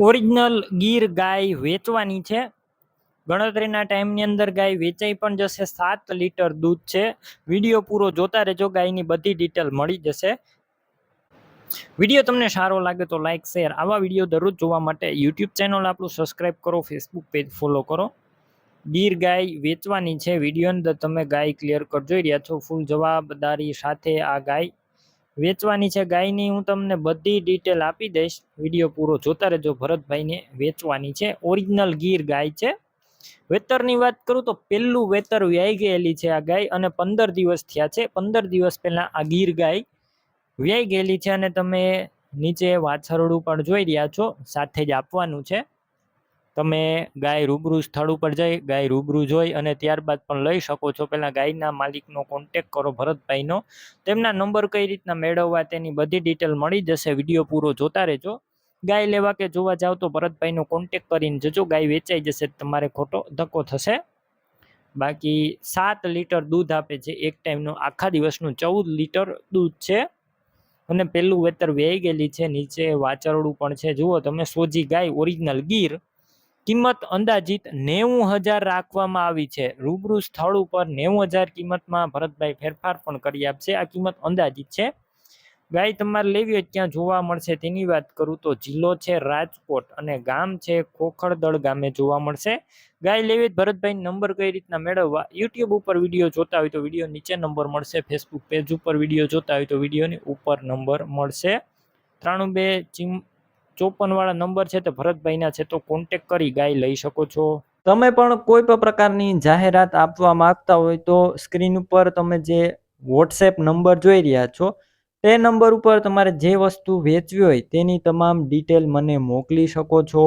Original Gir ગાય વેચવાની છે. ગણતરીના ટાઈમની અંદર ગાય વેચાઈ પણ જશે. સાત લીટર દૂધ છે. વીડિયો પૂરો જોતા રહેજો. ગાયની બધી ડિટેલ મળી જશે. વીડિયો તમને સારો લાગે તો લાઈક શેર આવા વીડિયો દરરોજ જોવા માટે યુટ્યુબ ચેનલ આપણું સબસ્ક્રાઈબ કરો. ફેસબુક પેજ ફોલો કરો. ગીર ગાય વેચવાની છે. વીડિયો અંદર તમે ગાય ક્લિયર કરજો રહ્યા છો. ફૂલ જવાબદારી સાથે આ ગાય વેચવાની છે ગાયની, હું તમને બધી ડિટેલ આપી દઈશ. વીડિયો પૂરો જોતા રહેજો. ભરતભાઈને વેચવાની છે. ઓરિજિનલ ગીર ગાય છે. વેતરની વાત કરું તો પહેલું વેતર વ્યાઈ ગયેલી છે આ ગાય અને પંદર દિવસ થયા છે. પંદર દિવસ પહેલા આ ગીર ગાય વ્યાઈ ગયેલી છે અને તમે નીચે વાછરડું પણ જોઈ રહ્યા છો. સાથે જ આપવાનું છે. તમે ગાય રૂબરૂ સ્થળ ઉપર જઈ, ગાય રૂબરૂ જોઈ અને ત્યારબાદ પણ લઈ શકો છો. પહેલાં ગાયના માલિકનો કોન્ટેક કરો ભરતભાઈનો. તેમના નંબર કઈ રીતના મેળવવા તેની બધી ડિટેલ મળી જશે. વીડિયો પૂરો જોતા રહેજો. ગાય લેવા કે જોવા જાવ તો ભરતભાઈનો કોન્ટેક કરીને જજો. ગાય વેચાઈ જશે તમારે ખોટો ધક્કો થશે. બાકી સાત લીટર દૂધ આપે છે. એક ટાઈમનું આખા દિવસનું ચૌદ લીટર દૂધ છે. અને પેલું વેતર વેઈ ગયેલી છે. નીચે વાચરડું પણ છે. જુઓ તમે સોજી ગાય ઓરિજિનલ ગીર. કિંમત અંદાજિત નેવું હજાર રાખવામાં આવી છે. રૂબરૂ સ્થળ ઉપર નેવું હજાર કિંમતમાં ભરતભાઈ ફેરફાર પણ કરી આપશે. આ કિંમત અંદાજિત છે. ગાય તમારે લેવી હોય ત્યાં જોવા મળશે. તેની વાત કરું તો જિલ્લો છે રાજકોટ અને ગામ છે ખોખરદળ ગામે જોવા મળશે. ગાય લેવી ભરતભાઈ નંબર કઈ રીતના મેળવવા? યુટ્યુબ ઉપર વીડિયો જોતા હોય તો વીડિયો નીચે નંબર મળશે. ફેસબુક પેજ ઉપર વીડિયો જોતા હોય તો વિડીયોની ઉપર નંબર મળશે. ત્રાણું બે ચીમ ચોપન વાળા નંબર છે તે ભરતભાઈના છે, તો કોન્ટેક કરી ગાય લઈ શકો છો. તમે પણ કોઈ પણ પ્રકારની જાહેરાત આપવા માંગતા હોય તો સ્ક્રીન ઉપર તમે જે વોટ્સએપ નંબર જોઈ રહ્યા છો, તે નંબર ઉપર તમારે જે વસ્તુ વેચવી હોય તેની તમામ ડિટેલ મને મોકલી શકો છો.